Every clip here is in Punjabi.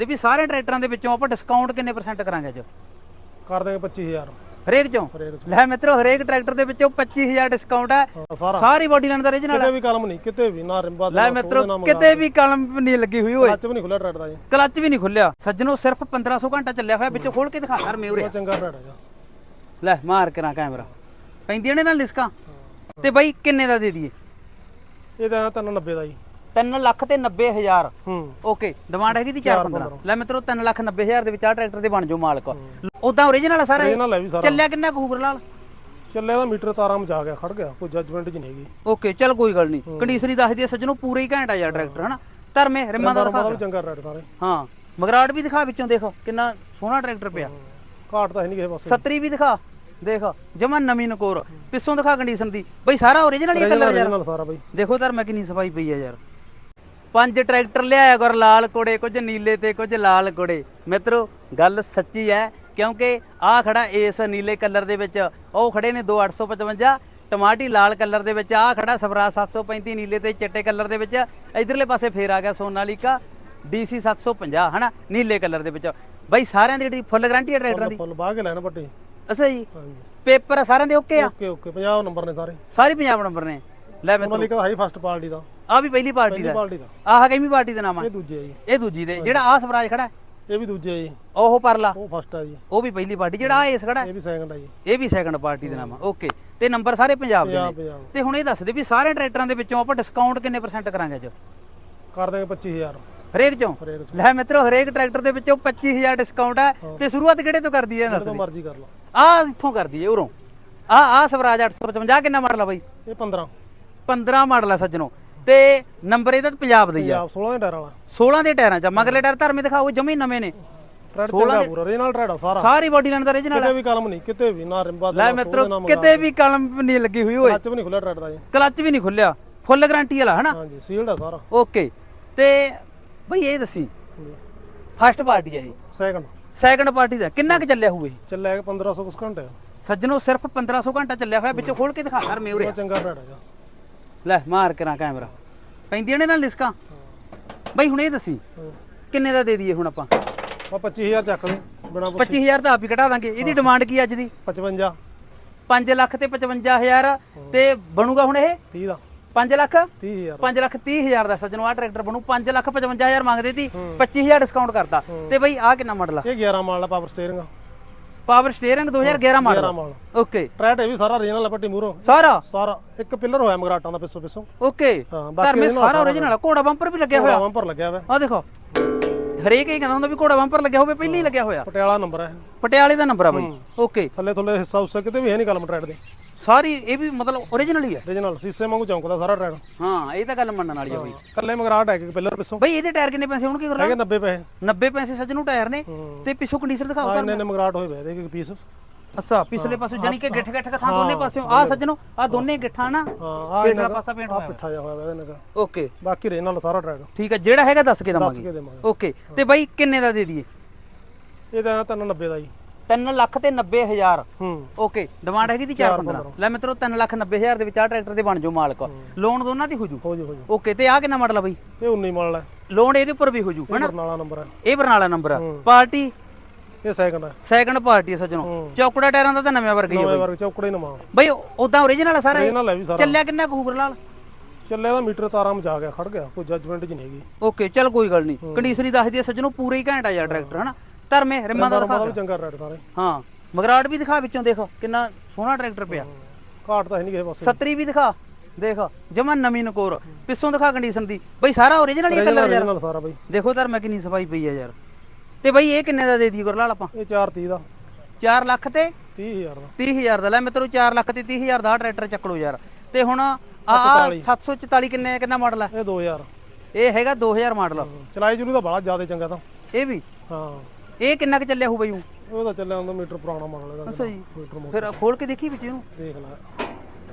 ਤੇ ਵੀ ਸਾਰੇ ਟਰੈਕਟਰਾਂ ਦੇ ਵਿੱਚੋਂ ਆਪਾਂ ਡਿਸਕਾਊਂਟ ਕਿੰਨੇ ਪਰਸੈਂਟ ਕਰਾਂਗੇ ਅੱਜ? ਕਰ ਦੇਗੇ 25000 ਹਰੇਕ ਚੋਂ? ਹਰੇਕ ਚ। ਲੈ ਮਿੱਤਰੋ ਹਰੇਕ ਟਰੈਕਟਰ ਦੇ ਵਿੱਚੋਂ 25000 ਡਿਸਕਾਊਂਟ ਹੈ। ਹਾਂ, ਸਾਰਾ। ਸਾਰੀ ਬੋਡੀ ਲਾਈਨ ਦਾ ਰੀਜਨਲ ਕਿਤੇ ਵੀ ਕਲਮ ਨਹੀਂ ਕਿਤੇ ਵੀ ਨਾ ਰਿੰਬਾ ਲੈ ਮਿੱਤਰੋ ਕਿਤੇ ਵੀ ਕਲਮ ਨਹੀਂ ਲੱਗੀ ਹੋਈ ਓਏ। ਕੱਚ ਵੀ ਨਹੀਂ ਖੁੱਲਿਆ ਟਰੈਕਟਰ ਦਾ ਜੀ। ਕਲੱਚ ਵੀ ਨਹੀਂ ਖੁੱਲਿਆ ਸੱਜਣੋ ਸਿਰਫ 1500 ਘੰਟਾ ਚੱਲਿਆ ਹੋਇਆ ਵਿੱਚੋਂ ਖੋਲ ਕੇ ਦਿਖਾ ਮੇਉਰੇ ਉਹ ਚੰਗਾ ਟਰੈਕਟਰ ਜੀ। ਲੈ ਮਾਰ ਕਰਾਂ ਕੈਮਰਾ। ਪੈਂਦੀਆਂ ਨੇ ਨਾਲ ਲਿਸਕਾਂ ਤੇ ਬਾਈ ਕਿੰਨੇ ਦਾ ਦੇ ਦਈਏ? ਇਹ ਤਾਂ 390 ਦਾ ਜੀ। 3 ਲੱਖ ਤੇ 90000 ਹੂੰ। ਓਕੇ ਡਿਮਾਂਡ ਹੈਗੀ ਦੀ 4 15 ਲੈ ਮਿੱਤਰੋ 3 ਲੱਖ 90000 ਦੇ ਵਿੱਚ ਆ ਟਰੈਕਟਰ ਦੇ ਬਣ ਜਾਓ ਮਾਲਕ। ਉਦਾਂ ਓਰੀਜਨਲ ਆ ਸਾਰਾ? ਹੈ ਵੀ ਸਾਰਾ। ਚੱਲਿਆ ਕਿੰਨਾ ਕੁ ਹੂਬਰ ਲਾਲ ਚੱਲਿਆ ਦਾ ਮੀਟਰ ਤਾਰਾਂ ਮਚਾ ਗਿਆ ਖੜ ਗਿਆ ਕੋਈ ਜੱਜਮੈਂਟ ਚ ਨਹੀਂ ਹੈਗੀ। ਓਕੇ ਚੱਲ ਕੋਈ ਗੱਲ ਨਹੀਂ। ਕੰਡੀਸ਼ਨਰੀ ਦੱਸ ਦਈਏ ਸੱਜਣੋ ਪੂਰਾ ਹੀ ਘੈਂਟ ਆ ਯਾਰ ਟਰੈਕਟਰ ਹਨਾ? ਧਰਮੇ ਰਿਮਾਂ ਦਾ ਦਿਖਾ ਚੰਗਾ ਟਰੈਕਟਰ ਸਾਰੇ ਹਾਂ ਮਗਰਾਟ ਵੀ ਦਿਖਾ ਵਿੱਚੋਂ ਦੇਖ ਕਿੰਨਾ ਸੋਹਣਾ ਟਰੈਕਟਰ ਪਿਆ। ਘਾਟ ਤਾਂ ਹੈ ਨਹੀਂ ਕਿਸੇ ਪਾਸੇ। ਸੱਤਰੀ ਵੀ ਦਿਖਾ ਦੇਖ ਜਮਾ ਨਵੀਂ ਨਕੋਰ। ਪਿੱਛੋਂ ਦਿਖਾ ਕੰਡੀਸ਼ਨ ਦੀ। ਬਈ ਸਾਰਾ ਓਰੀਜਨਲ ਹੀ ਕਲਰ ਯਾਰ। ਸਾਰਾ ਬਾਈ। ਦੇਖੋ ਧਰ ਮੈਂ ਕਿੰਨੀ ਸਫ਼ਾਈ ਪਈ ਆ ਯਾਰ। ਪੰਜ ਟਰੈਕਟਰ ਲਿਆਇਆ ਕਰ ਲਾਲ ਕੋੜੇ ਕੁਝ ਨੀਲੇ ਤੇ ਕੁਝ ਲਾਲ ਕੋੜੇ ਮਿੱਤਰੋ ਗੱਲ ਸੱਚੀ ਹੈ ਕਿਉਂਕਿ ਆ ਖੜਾ ਇਸ ਨੀਲੇ ਕਲਰ ਦੇ ਵਿੱਚ ਉਹ ਖੜੇ ਨੇ 2855 ਟਮਾਟੀ ਲਾਲ ਕਲਰ ਦੇ ਵਿੱਚ ਆ ਖੜਾ ਸਵਰਾ 735 ਨੀਲੇ ਤੇ ਚਿੱਟੇ ਕਲਰ ਦੇ ਵਿੱਚ ਇਧਰਲੇ ਪਾਸੇ ਫੇਰ ਆ ਗਿਆ ਸੋਨਾਲੀਕਾ DC 750 ਹਨਾ ਨੀਲੇ ਕਲਰ ਦੇ ਵਿੱਚ। ਬਾਈ ਸਾਰਿਆਂ ਦੀ ਜਿਹੜੀ ਫੁੱਲ ਗਾਰੰਟੀ ਹੈ ਟਰੈਕਟਰਾਂ ਦੀ? ਫੁੱਲ ਬਾਹ ਕੇ ਲੈਣਾ ਪੱਟੀ। ਅੱਛਾ ਜੀ। ਪੇਪਰ ਸਾਰਿਆਂ ਦੇ ਓਕੇ ਆ? ਓਕੇ ਓਕੇ 50 ਨੰਬਰ ਨੇ ਸਾਰੇ। ਸਾਰੀ ਪੰਜਾਬ ਨੰਬਰ ਨੇ। ਲੈ ਮੈਂ ਸੋਨਾਲੀਕਾ ਹਾਈ ਫਸਟ ਪਾਰਟੀ ਦਾ। ਆ ਵੀ ਪਹਿਲੀ ਪਾਰਟੀ ਪਹਿਲੀ ਦਾ। ਪਾਰਟੀ ਦਾ। ਆਹ ਕਿੰਨੀ ਪਾਰਟੀ ਦਾ ਨਾਮ ਆ? ਇਹ ਦੂਜੇ ਆ ਜੀ। ਇਹ ਦੂਜੀ ਦੇ। ਜਿਹੜਾ ਆ ਸਵਰਾਜ ਖੜਾ ਹੈ, ਇਹ ਵੀ ਦੂਜੇ ਆ ਜੀ। ਉਹ ਪਰਲਾ? ਉਹ ਫਸਟ ਆ ਜੀ। ਉਹ ਵੀ ਪਹਿਲੀ ਪਾਰਟੀ। ਜਿਹੜਾ ਆ ਇਸ ਖੜਾ ਹੈ, ਇਹ ਵੀ ਸੈਕੰਡ ਆ ਜੀ। ਇਹ ਵੀ ਸੈਕੰਡ ਪਾਰਟੀ ਦੇ ਨਾਮ ਆ। ਓਕੇ। ਤੇ ਨੰਬਰ ਸਾਰੇ ਪੰਜਾਬ ਦੇ ਪੰਜਾਬ ਨੇ। ਪੰਜਾਬ ਤੇ ਹੁਣ ਇਹ ਦੱਸ ਦੇ ਵੀ ਸਾਰੇ ਟਰੈਕਟਰਾਂ ਦੇ ਵਿੱਚੋਂ ਆਪਾਂ ਡਿਸਕਾਊਂਟ ਕਿੰਨੇ ਪਰਸੈਂਟ ਕਰਾਂਗੇ ਅੱਜ? ਕਰ ਦੇਗੇ 25000 ਹਰੇਕ ਚੋਂ? ਹਰੇਕ ਚ। ਲੈ ਮਿੱਤਰੋ ਹਰੇਕ ਟਰੈਕਟਰ ਦੇ ਵਿੱਚੋਂ 25000 ਡਿਸਕਾਊਂਟ ਹੈ। ਤੇ ਸ਼ੁਰੂਆਤ ਕਿਹੜੇ ਤੋਂ ਕਰਦੀ ਹੈ ਇਹ ਦੱਸ ਜਦੋਂ ਦੇ? ਮਰਜ਼ੀ ਕਰ ਲਾ ਆ ਇੱਥੋਂ ਕਰਦੀ ਹੈ ਉਰੋਂ। ਆ ਆ ਸਵਰਾਜ 855 ਕਿੰਨਾ ਮਾਡਲ ਆ ਬਾਈ? ਇਹ 15 15 ਮਾਡਲ ਆ ਸੱਜਣੋ। ਤੇ ਨੰਬਰ ਇਹਦਾ ਤਾਂ ਪੰਜਾਬ ਦਾ ਹੀ ਆ। ਪੰਜਾਬ 16 ਦੇ ਟਾਇਰ ਵਾਲਾ। 16 ਦੇ ਟਾਇਰਾਂ ਚ ਮਗਰਲੇ ਟਾਇਰ ਧਰਮੇ ਦਿਖਾਓ ਜਮੀ ਨਵੇਂ ਨੇ। ਚੰਗਾ ਪੂਰਾ ਸਾਰਾ। ਸਾਰੀ ਬੋਡੀ ਲਾਈਨ ਦਾ ਰੀਜਨਲ ਕਿਤੇ ਵੀ ਕਲਮ ਨਹੀਂ ਕਿਤੇ ਵੀ ਨਾ ਰਿੰਬਾ ਲੈ ਮਿੱਤਰੋ ਕਿਤੇ ਵੀ ਕਲਮ ਨਹੀਂ ਲੱਗੀ ਹੋਈ ਓਏ। ਕੱਚ ਵੀ ਨਹੀਂ ਖੁੱਲਿਆ ਟਰੈਕਟਰ ਦਾ ਜੀ। ਕਲੱਚ ਵੀ ਨਹੀਂ ਖੁੱਲਿਆ। ਫੁੱਲ ਗਾਰੰਟੀ ਵਾਲਾ ਹਨਾ? ਹਾਂਜੀ ਸੀਲਡ ਆ ਸਾਰਾ। ਓਕੇ ਤੇ ਬਈ ਇਹ ਦੱਸੀ। ਫਸਟ ਪਾਰਟੀ ਹੈ ਇਹ। ਸੈਕੰਡ ਸੈਕੰਡ ਪਾਰਟੀ ਦਾ। ਕਿੰਨਾ ਕੁ ਚੱਲਿਆ ਹੋਊ ਇਹ? ਚੱਲਿਆ ਕਿ 1500 ਕੁਸ ਘੰਟੇ ਸੱਜਣੋ ਸਿਰਫ 1500 ਘੰਟਾ ਚੱਲਿਆ ਹੋਇਆ। ਵਿੱਚੋਂ ਖੋਲ ਕੇ ਦਿਖਾ ਕਰ ਮੇਉਰੇ ਉਹ ਚੰਗਾ ਟਰੈਕਟਰ ਜੀ। ਲੈ ਮਾਰ ਕਰਾਂ ਕੈਮਰਾ। ਪੈਂਦੀਆਂ ਨੇ ਨਾਲ ਲਿਸਕਾਂ? ਬਈ ਹੁਣ ਇਹ ਦੱਸੀ ਕਿੰਨੇ ਦਾ ਦੇ ਦਈਏ ਹੁਣ ਆਪਾਂ? ਆ 25000 ਚੱਕ ਲੈ ਬਿਨਾ 25000 ਤਾਂ ਆਪ ਹੀ ਘਟਾ ਦਾਂਗੇ। ਇਹਦੀ ਡਿਮਾਂਡ ਕੀ ਅੱਜ ਦੀ? 55 5 ਲੱਖ ਤੇ 55000 ਤੇ ਬਣੂਗਾ ਹੁਣ ਇਹ? 30 ਦਾ। 5 ਲੱਖ? 30000 5 ਲੱਖ 30 ਹਜ਼ਾਰ ਦਾ ਸੱਜਣੋ ਆ ਟਰੈਕਟਰ ਬਣੂ। 5 ਲੱਖ 55 ਹਜ਼ਾਰ ਮੰਗਦੇ ਸੀ 25000 ਡਿਸਕਾਊਂਟ ਕਰਤਾ। ਤੇ ਬਈ ਆ ਕਿੰਨਾ ਮਾਡਲ ਆ? ਇਹ 11 ਮਾਡਲ ਦਾ power steering power steering 2011 model. 11 model. Okay. Tractor ਇਹ ਵੀ ਸਾਰਾ ਰੀਜਨਲ ਪੱਟੀ ਮੂਰੋ ਸਾਰਾ? ਸਾਰਾ। ਇੱਕ ਪਿੱਲਰ ਹੋਇਆ ਮਗਰਾਟਾਂ ਦਾ ਪਿੱਛੋਂ ਪਿੱਛੋਂ। ਓਕੇ। ਹਾਂ ਬਾਕੀ ਮੇ ਇਹਦੇ ਨਾਲ ਸਾਰਾ ਓਰੀਜਨਲ ਘੋੜਾ ਬੰਪਰ ਵੀ ਲੱਗਿਆ ਹੋਇਆ। ਵਾਂ ਪਰ ਲੱਗਿਆ ਹੋਇਆ। ਆ ਦੇਖੋ। ਹਰੇਕ ਹੀ ਕਹਿੰਦਾ ਹੁੰਦਾ ਵੀ ਘੋੜਾ ਬੰਪਰ ਲੱਗਿਆ ਹੋਵੇ ਪਹਿਲਾਂ ਹੀ ਲੱਗਿਆ ਹੋਇਆ। ਪਟਿਆਲਾ ਨੰਬਰ ਹੈ ਪਟਿਆਲੇ ਦਾ ਨੰਬਰ ਆ ਬਈ। ਓਕੇ। ਥੱਲੇ ਥੱਲੇ ਹਿੱਸਾ ਉਸਾ ਕਿਤੇ ਵੀ ਹੈ ਨਹੀਂ ਕਲਮ ਟਰੈਕਟਰ ਦੇ। ਸਾਰੀ ਇਹ ਵੀ ਮਤਲਬ ਓਰੀਜਨਲ ਹੀ ਆ। ਰੀਜਨਲ ਸੀਸੇ ਵਾਂਗੂ ਚੌਂਕਦਾ ਸਾਰਾ ਟਰੈਕਟਰ ਹਾਂ ਇਹ ਤਾਂ ਗੱਲ ਮੰਨਣ ਵਾਲੀ ਆ ਬਈ। ਕੱਲੇ ਮਗਰਾਟ ਹੈ ਕਿ ਪਿੱਲਰ ਪਿੱਛੋਂ। ਬਈ ਇਹਦੇ ਟਾਇਰ ਕਿੰਨੇ ਪੈਸੇ ਹੋਣਗੇ ਗੁਰਲਾ ਹੈਗੇ 90 ਪੈਸੇ। 90 ਪੈਸੇ ਸੱਜਣੂ ਟਾਇਰ ਨੇ ਤੇ ਪਿੱਛੋਂ ਕੰਡੀਸ਼ਨ ਦਿਖਾਓ ਆ ਇੰਨੇ ਨੇ। ਮਗਰਾਟ ਹੋਏ ਵੇ ਦੇ ਪੀਸ ਅੱਛਾ ਪਿਛਲੇ ਪਾਸੇ ਜਾਨੀ ਕਿ ਗਿੱਠ ਗਿੱਠ ਕਥਾ ਦੋਨੇ ਪਾਸਿਓਂ। ਆ ਸੱਜਣੋ ਆ ਦੋਨੇ ਗਿੱਠਾਂ ਨਾ ਹਾਂ ਆ ਦਾ ਪਾਸਾ ਪੇਂਟ ਆ ਹੋਇਆ ਪਿੱਠਾ ਜਾ ਹੋਇਆ ਵੇ ਇਹਦੇ ਓਕੇ। ਬਾਕੀ ਰੀਜਨਲ ਸਾਰਾ ਟਰੈਕਟਰ ਠੀਕ ਹੈ ਜਿਹੜਾ ਹੈਗਾ ਦੱਸ ਕੇ ਦੱਸ ਦਵਾਂਗੇ। ਕੇ ਦੇਵਾਂਗੇ। ਓਕੇ ਤੇ ਬਾਈ ਕਿੰਨੇ ਦਾ ਦੇ ਦਈਏ? ਇਹ ਤਾਂ 390 ਦਾ ਜੀ 3 ਲੱਖ ਤੇ 90 ਹਜ਼ਾਰ। ਹੂੰ। ਓਕੇ ਡਿਮਾਂਡ ਹੈਗੀ ਦੀ 4 15 ਲੈ ਮਿੱਤਰੋ 3 ਲੱਖ 90 ਹਜ਼ਾਰ ਦੇ ਵਿੱਚ ਆ ਟਰੈਕਟਰ ਦੇ ਬਣ ਜਾਓ ਮਾਲਕ। ਲੋਨ ਦੋਨਾਂ ਦੀ ਹੋ ਜੂ? ਹੋ ਜੀ ਹੋ ਜੀ। ਓਕੇ ਤੇ ਆ ਕਿੰਨਾ ਮਾਡਲ ਆ ਬਾਈ? ਇਹ 19 ਮਾਡਲ ਹੈ ਲੋਨ ਇਹਦੇ ਉੱਪਰ ਵੀ ਹੋ ਜੂ ਇਹ ਹਨਾ? ਬਰਨਾਲਾ ਨੰਬਰ ਹੈ ਇਹ ਬਰਨਾਲਾ ਨੰਬਰ ਆ। ਪਾਰਟੀ ਇਹ ਸੈਕੰਡ ਹੈ ਸੈਕੰਡ ਪਾਰਟੀ ਆ ਸੱਜਣੋ। ਚੌਕੜਾ ਟਾਇਰਾਂ ਦਾ ਤਾਂ ਨਵੇਂ ਵਰਗਾ ਹੀ ਆ ਨਵੇਂ ਬਾਈ। ਵਰਗ ਚੌਕੜੇ ਨਵਾਂ। ਬਾਈ ਉਦਾਂ ਓਰੀਜਨਲ ਆ ਸਾਰਾ ਇਹ? ਰੀਜਨਲ ਹੈ ਵੀ ਸਾਰਾ। ਚੱਲਿਆ ਕਿੰਨਾ ਲਾਲ? ਚੱਲਿਆ ਦਾ ਮੀਟਰ ਤਾਰਾਂ ਮਚਾ ਗਿਆ ਖੜ ਗਿਆ। ਕੋਈ ਜੱਜਮੈਂਟ ਚ ਨਹੀਂ ਹੈਗੀ। ਓਕੇ ਚੱਲ ਕੋਈ ਗੱਲ ਨਹੀਂ। ਕੰਡੀਸ਼ਨਰੀ ਦੱਸਦੀ ਹੈ ਸੱਜਣੋ ਪੂਰਾ ਹੀ ਘੈਂਟ ਆ ਯਾਰ ਟਰੈਕਟਰ ਹਨਾ? ਧਰਮੇ ਰਿਮਾਂ ਦਾ ਦਿਖਾ ਵੀ ਚੰਗਾ ਟਰੈਕਟਰ ਸਾਰੇ। ਹਾਂ ਮਗਰਾਟ ਵੀ ਦਿਖਾ ਵਿੱਚੋਂ ਦੇਖ ਕਿੰਨਾ ਸੋਹਣਾ ਟਰੈਕਟਰ ਪਿਆ। ਘਾਟ ਤਾਂ ਹੈ ਨਹੀਂ ਕਿਸੇ ਪਾਸੇ। ਸੱਤਰੀ ਵੀ ਦਿਖਾ ਦੇਖ ਜਮਾ ਨਵੀਂ ਨਕੋਰ। ਪਿੱਛੋਂ ਦਿਖਾ ਕੰਡੀਸ਼ਨ ਦੀ। ਬਈ ਸਾਰਾ ਓਰੀਜਨਲ ਹੀ ਕਲਰ ਯਾਰ। ਸਾਰਾ ਬਾਈ। ਦੇਖੋ ਧਰ ਮੈਂ ਕਿੰਨੀ ਸਫ਼ਾਈ ਪਈ ਆ ਯਾਰ। ਤੇ ਬਈ ਇਹ ਕਿੰਨੇ ਦਾ ਦੇ ਦੀ ਗੁਰਲਾਲ ਆਪਾਂ? ਇਹ 430 ਦਾ। 4 ਲੱਖ ਤੇ 30000 ਦਾ। 30000 ਦਾ। ਲੈ ਮਿੱਤਰੋ 4 ਲੱਖ ਤੇ 30000 ਦਾ ਟਰੈਕਟਰ ਚੱਕ ਲਓ ਯਾਰ। ਤੇ ਹੁਣ ਆ ਆ 744 ਕਿੰਨੇ ਕਿੰਨਾ ਮਾਡਲ ਹੈ ਇਹ 2000 ਇਹ ਹੈਗਾ 2000 ਮਾਡਲ ਚਲਾਈ ਜਰੂ ਦਾ ਬੜਾ ਜ਼ਿਆਦਾ ਚੰਗਾ ਤਾਂ। ਇਹ ਵੀ? ਹਾਂ। ਇਹ ਕਿੰਨਾ ਕੁ ਚੱਲਿਆ ਹੋਊ ਬਈ ਊਂ? ਉਹ ਤਾਂ ਚੱਲਿਆ ਹੁੰਦਾ ਮੀਟਰ ਪੁਰਾਣਾ ਮਾਡਲ ਇਹਦਾ ਅੱਛਾ ਜੀ। ਮੀਟਰ ਮੋ- ਫਿਰ ਖੋਲ ਕੇ ਦੇਖੀ ਵਿੱਚ ਇਹਨੂੰ? ਦੇਖ ਲੈ।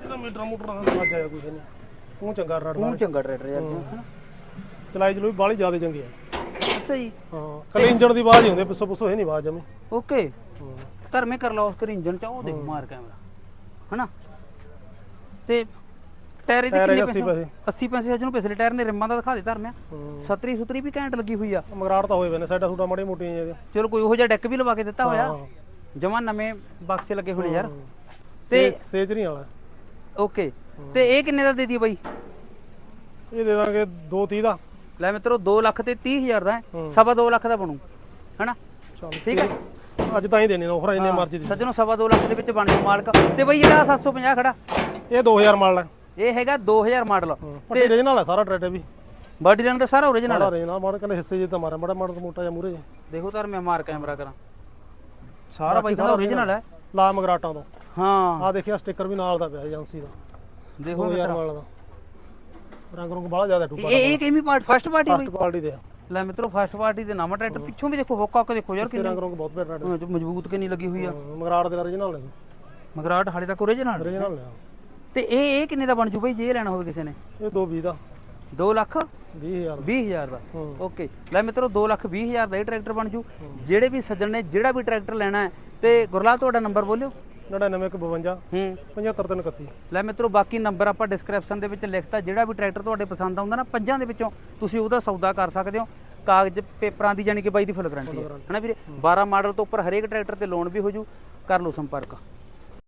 ਇਹਦਾ ਮੀਟਰ ਮੋਟਰ ਦਾ ਸਮਾਜ ਆਇਆ ਕੋਈ ਨਹੀਂ। ਤੂੰ ਚੰਗਾ ਟਰੈਕਟਰ ਉਹ ਚੰਗਾ ਟਰੈਕਟਰ ਯਾਰ ਹਨਾ ਚਲਾਈ ਵੀ ਬਾਹਲੀ ਜ਼ਿਆਦਾ ਚੰਗੀ ਹੈ ਅੱਛਾ ਜੀ। ਹਾਂ। ਕੱਲੇ ਇੰਜਣ ਦੀ ਆਵਾਜ਼ ਹੀ ਹੁੰਦੀ ਪਿੱਛੋਂ ਪਿੱਛੋਂ ਹੈ ਨਹੀਂ ਆਵਾਜ਼ ਜਮੀ। ਓਕੇ। ਧਰਮੇ ਕਰ ਲਓ ਉਸ ਕਰ ਇੰਜਨ ਚ ਉਹ ਦੇਖ ਮਾਰ ਕੈਮਰਾ। ਹਨਾ? ਤੇ ਟਾਇਰ ਇਹਦੇ ਟਾਇਰ ਕਿੰਨੇ ਹੈਗੇ 80 ਪੈਸੇ ਪੈਸੇ। 80 ਪੈਸੇ ਸੱਜਣੋਂ ਪਿਛਲੇ ਟਾਇਰ ਨੇ ਰਿਮਾਂ ਦਾ ਦਿਖਾ ਦੇ ਧਰਮਿਆ। ਸਤਰੀ ਸੁਤਰੀ ਵੀ ਘੈਂਟ ਲੱਗੀ ਹੋਈ ਆ। ਮਗਰਾੜ ਤਾਂ ਹੋਏ ਵੇ ਨੇ ਸਾਈਡਾਂ ਸੂਟਾਂ ਮਾੜੀਆਂ ਮੋਟੀਆਂ ਜਿਹੀਆਂ ਚਲੋ ਕੋਈ ਉਹੋ ਜਿਹਾ ਡੈਕ ਵੀ ਲਵਾ ਕੇ ਦਿੱਤਾ ਹੋਇਆ। ਜਮਾ ਨਵੇਂ ਬਕਸੇ ਲੱਗੇ ਹੋਣੇ ਯਾਰ। ਤੇ ਸੇਜਰੀ ਵਾਲਾ। ਓਕੇ। ਤੇ ਇਹ ਕਿੰਨੇ ਦਾ ਦੇ ਦਈਏ ਬਾਈ? ਇਹ ਦੇ ਦਾਂਗੇ 230 ਦਾ। ਲੈ ਮਿੱਤਰੋ 2 ਲੱਖ ਤੇ 30 ਹਜ਼ਾਰ ਦਾ ਹੈ। ਹੂੰ। ਸਵਾ 2 ਲੱਖ ਦਾ ਬਣੂ। ਹੈਨਾ? ਚੱਲ ਠੀਕ ਹੈ ਅੱਜ ਤਾਂ ਹੀ ਦੇਣੇ ਨੇ ਆਫਰ ਜਿੰਨੇ ਮਰਜ਼ੀ ਦੀ। ਸੱਜਣੋਂ ਸਵਾ 2 ਲੱਖ ਦੇ ਵਿੱਚ ਬਣ ਜੂ ਮਾਲਕ। ਤੇ ਬਈ ਜਿਹੜਾ 750 ਖੜਾ। ਇਹ 2000 ਮਾਡਲ ਹੈ। ਇਹ ਹੈਗਾ 2000 ਮਾਡਲ। ਪੱਟੀ ਰੀਜਨਲ ਹੈ ਸਾਰਾ ਟਰੈਕਟਰ ਵੀ। ਬਾਡੀ ਲਾਈਨ ਤਾਂ ਸਾਰਾ ਓਰੀਜਨਲ ਸਾਰਾ ਰੀਜਨਲ ਮਾਡਲ ਕਹਿੰਦੇ ਹਿੱਸੇ ਜੇ ਤਾਂ ਮਾਰਿਆ ਬੜਾ ਮਾਡਲ ਮੋਟਾ ਜਿਹਾ ਮੂਰੇ ਦੇਖੋ ਤਾਂ ਮੈਂ ਮਾਰ ਕੈਮਰਾ ਕਰਾਂ। ਸਾਰਾ ਬਾਈ ਕਹਿੰਦਾ ਓਰੀਜਨਲ ਹੈ। ਲਾ ਮਗਰਾਟਾਂ ਤੋਂ। ਹਾਂ। ਆ ਦੇਖਿਆ ਸਟicker ਵੀ ਨਾਲ ਦਾ ਪਿਆ ਏਜੰਸੀ ਦਾ। ਦੇਖੋ 2000 ਮਾਡਲ ਦਾ। ਰੰਗ ਰੰਗ ਬੜਾ ਜ਼ਿਆਦਾ ਟੂਪਾ ਇਹ ਇਹ ਕਿਵੇਂ part first party first quality ਦੇ ਲੈ ਮਿੱਤਰੋ ਫਸਟ ਪਾਰਟੀ ਦੇ ਨਾਮ ਟਰੈਕਟਰ। ਪਿੱਛੋਂ ਵੀ ਦੇਖੋ ਹੁੱਕ ਹੱਕ ਦੇਖੋ ਯਾਰ ਕਿੰਨੀ। ਰੰਗ ਰੰਗ ਬਹੁਤ ਪਿਆਰਾ ਟਰੈਕਟਰ। ਹਾਂ, ਜੋ ਮਜ਼ਬੂਤ ਕਿੰਨੀ ਲੱਗੀ ਹੋਈ ਆ। ਮਗਰਾਟ ਦੇ ਰੀਜਨਲ ਨੇ। ਮਗਰਾਟ ਹਾਲੇ ਤੱਕ ਓਰੀਜਨਲ ਰੀਜਨਲ ਨੇ ਤੇ ਇਹ ਇਹ ਕਿੰਨੇ ਦਾ ਬਣ ਜੂ ਬਈ? ਜੇ ਲੈਣਾ ਹੋਵੇ ਕਿਸੇ ਨੇ। ਇਹ 220 ਦਾ। 2 ਲੱਖ? 20000 20000 ਦਾ। ਓਕੇ। ਲੈ ਮਿੱਤਰੋ 2 ਲੱਖ 20000 ਦਾ ਇਹ ਟਰੈਕਟਰ ਬਣ ਜੂ। ਜਿਹੜੇ ਵੀ ਸੱਜਣ ਨੇ ਜਿਹੜਾ ਵੀ ਟਰੈਕਟਰ ਲੈਣਾ ਹੈ ਤੇ ਗੁਰਲਾਲ ਤੁਹਾਡਾ ਨੰਬਰ ਬੋਲਿਓ। 9952 ਹੂੰ। 75331 ਲੈ ਮਿੱਤਰੋ ਬਾਕੀ ਨੰਬਰ ਆਪਾਂ ਡਿਸਕ੍ਰਿਪਸ਼ਨ ਦੇ ਵਿੱਚ ਲਿਖਤਾ। ਜਿਹੜਾ ਵੀ ਟਰੈਕਟਰ ਤੁਹਾਡੇ ਪਸੰਦ ਆਉਂਦਾ ਨਾ ਪੰਜਾਂ ਦੇ ਵਿੱਚੋਂ ਤੁਸੀਂ ਉਹਦਾ ਸੌਦਾ ਕਰ ਸਕਦੇ ਹੋ। ਕਾਗਜ਼ ਪੇਪਰਾਂ ਦੀ ਜਾਨੀ ਕਿ ਬਾਈ ਦੀ ਫੁੱਲ ਗਾਰੰਟੀ ਹੈ। ਹਨਾ ਵੀਰੇ? 12 ਮਾਡਲ ਤੋਂ ਉੱਪਰ ਹਰੇਕ ਟਰੈਕਟਰ ਤੇ ਲੋਨ ਵੀ ਹੋ ਜੂ। ਕਰ ਲਓ ਸੰਪਰਕ।